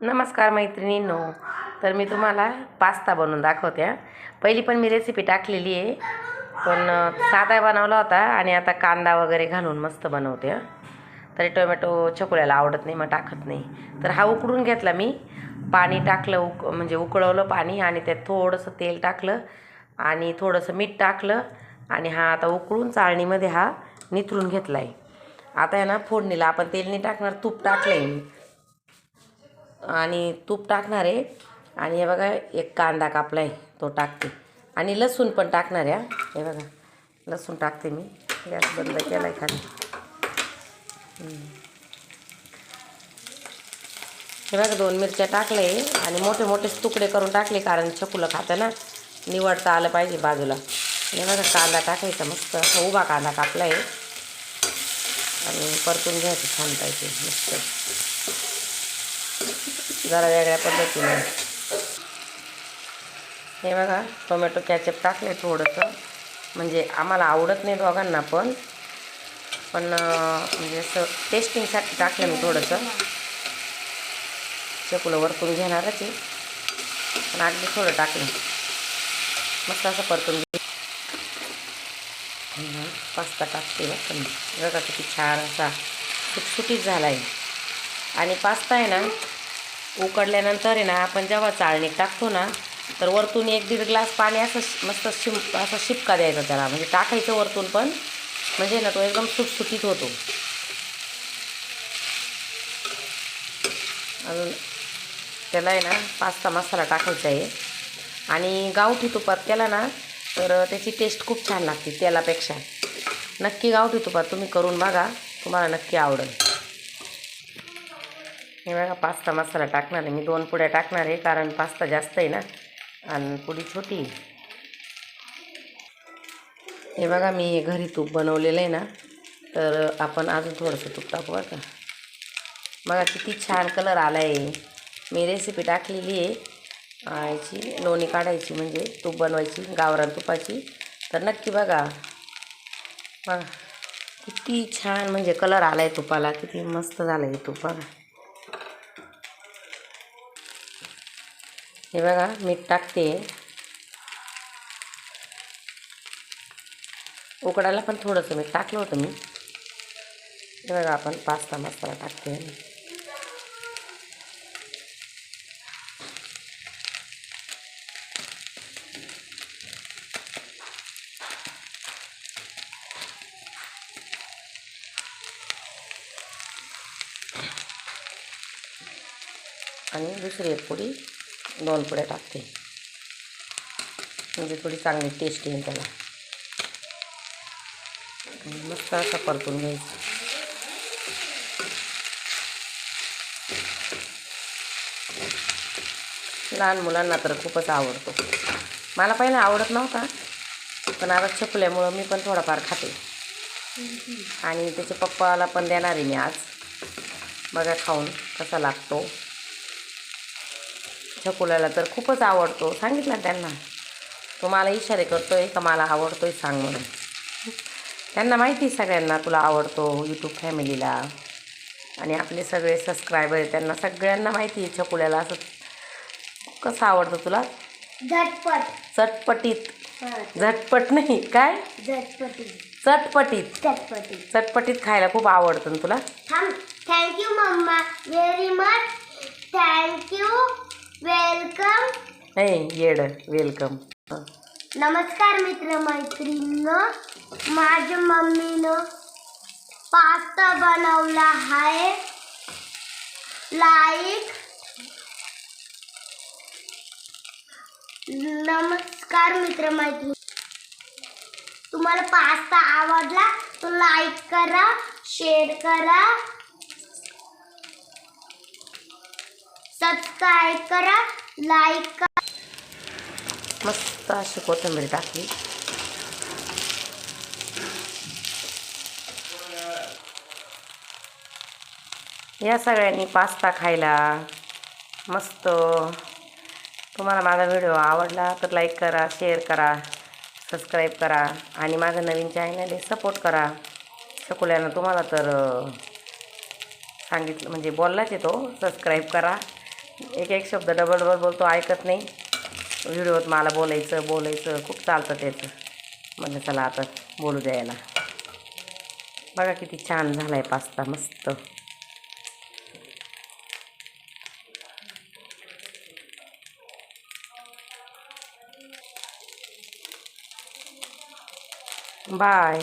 नमस्कार मैत्रिणींनो. तर मी तुम्हाला पास्ता बनवून दाखवते पहिली पण मी रेसिपी टाकलेली आहे पण साधा बनवला होता आणि आता कांदा वगैरे घालून मस्त बनवते तरी टोमॅटो चकुळ्याला आवडत नाही मग टाकत नाही. तर हा उकडून घेतला मी. पाणी टाकलं उक म्हणजे उकळवलं पाणी आणि त्यात थोडंसं तेल टाकलं आणि थोडंसं मीठ टाकलं आणि हा आता उकळून चाळणीमध्ये हा निथरून घेतला आहे आता आहे ना फोडणीला आपण तेल नाही टाकणार तूप टाकलं आहे मी. आणि तूप टाकणार आहे. आणि हे बघा एक कांदा कापला आहे तो टाकते. आणि लसूण पण टाकणार आहे हे. बघा लसूण टाकते मी. गॅस बंद केला आहे खाली हे बघा दोन मिरच्या टाकले आणि मोठे मोठेच तुकडे करून टाकले कारण छकुलं खातं ना. निवडता आलं पाहिजे बाजूला. हे बघा कांदा टाकायचा मस्त. असा उभा कांदा कापला आहे आणि परतून घ्यायचं छान पाहिजे मस्त. जरा वेगळ्या पद्धतीने. हे बघा टोमॅटो कॅचअप टाकले थोडंसं. म्हणजे आम्हाला आवडत नाही दोघांना पण. पण म्हणजे असं टेस्टिंगसाठी टाकलं मी थोडंसं. चकुलं वरतून घेणारच आहे. पण अगदी थोडं टाकलं. मस्त असं परतून घे. पास्ता टाकते पण बघा किती छान असा सुटसुटीत झाला आहे आणि पास्ता आहे ना उकडल्यानंतर आहे ना आपण जेव्हा चाळणीत टाकतो ना तर वरतून एक दीड ग्लास पाणी असं मस्त शिंप असं शिपका द्यायचा त्याला. म्हणजे टाकायचं वरतून पण म्हणजे ना तो एकदम सुटसुटीत होतो. अजून त्याला आहे ना पास्ता मसाला टाकायचा आहे. आणि गावठी तुपात केला ना तर त्याची टेस्ट खूप छान लागते तेलापेक्षा नक्की गावठी तुपात तुम्ही करून बघा तुम्हाला नक्की आवडेल. हे बघा पास्ता मसाला टाकणार आहे. मी दोन पुड्या टाकणार आहे कारण पास्ता जास्त आहे ना. आणि पुडी छोटी हे बघा मी घरी तूप बनवलेलं आहे ना. तर आपण अजून थोडंसं तूप टाकू बरं का. बघा किती छान कलर आला आहे मी रेसिपी टाकलेली आहे. याची लोणी काढायची म्हणजे तूप बनवायची गावरान तुपाची. तर नक्की बघा. बघा किती छान म्हणजे कलर आला आहे तुपाला. किती मस्त झालं आहे तूप बघा. हे बघा मीठ टाकते. उकडायला पण थोडंसं मीठ टाकलं होतं मी. हे बघा आपण पास्ता मसाला टाकते. आणि दुसरी एक पुडी. दोन पुड्या टाकते. म्हणजे थोडी चांगली टेस्ट येईल त्याला. आणि मस्त असा परतून घ्यायचं. लहान मुलांना तर खूपच आवडतो. मला पहिला आवडत नव्हता पण आता छपल्यामुळं मी पण थोडाफार खाते. आणि त्याच्या पप्पाला पण देणार आहे मी आज. बघा खाऊन कसा लागतो. छकुल्याला तर खूपच आवडतो. सांगितलं त्यांना. तो मला इशारे करतोय का मला आवडतोय सांग म्हणून. त्यांना माहिती आहे सगळ्यांना तुला आवडतो यूट्यूब फॅमिलीला. आणि आपले सगळे सबस्क्रायबर आहेत त्यांना सगळ्यांना माहिती आहे छकुल्याला असं कसं आवडतं तुला? झटपट. चटपटीत. झटपट नाही. काय? झटपटी चटपटीत. झटपटी चटपटीत खायला खूप आवडतं ना तुला? थांब. Thank you mama very much thank you welcome. हे येड वेलकम. नमस्कार मित्र मैत्रिणींनो. माझ्या मम्मीनं पास्ता बनवला आहे. लाईक. नमस्कार मित्र मैत्रिणी. तुम्हाला पास्ता आवडला तर लाईक करा शेअर करा. सबस्क्राईब करा लाईक करा. मस्त अशी कोथिंबीर टाकली. या सगळ्यांनी पास्ता खायला. मस्त. तुम्हाला माझा व्हिडिओ आवडला तर लाईक करा शेअर करा सबस्क्राईब करा आणि माझं नवीन चॅनल आहे सपोर्ट करा. शकुल्यानं तुम्हाला तर सांगितलं म्हणजे बोललाच येतो तो सबस्क्राईब करा. एक एक शब्द डबल डबल बोलतो ऐकत नाही. व्हिडिओत मला बोलायचं बोलायचं खूप चालतं त्याचं. म्हणलं चला आता बोलू द्यायला बघा किती छान झाला आहे पास्ता मस्त. बाय.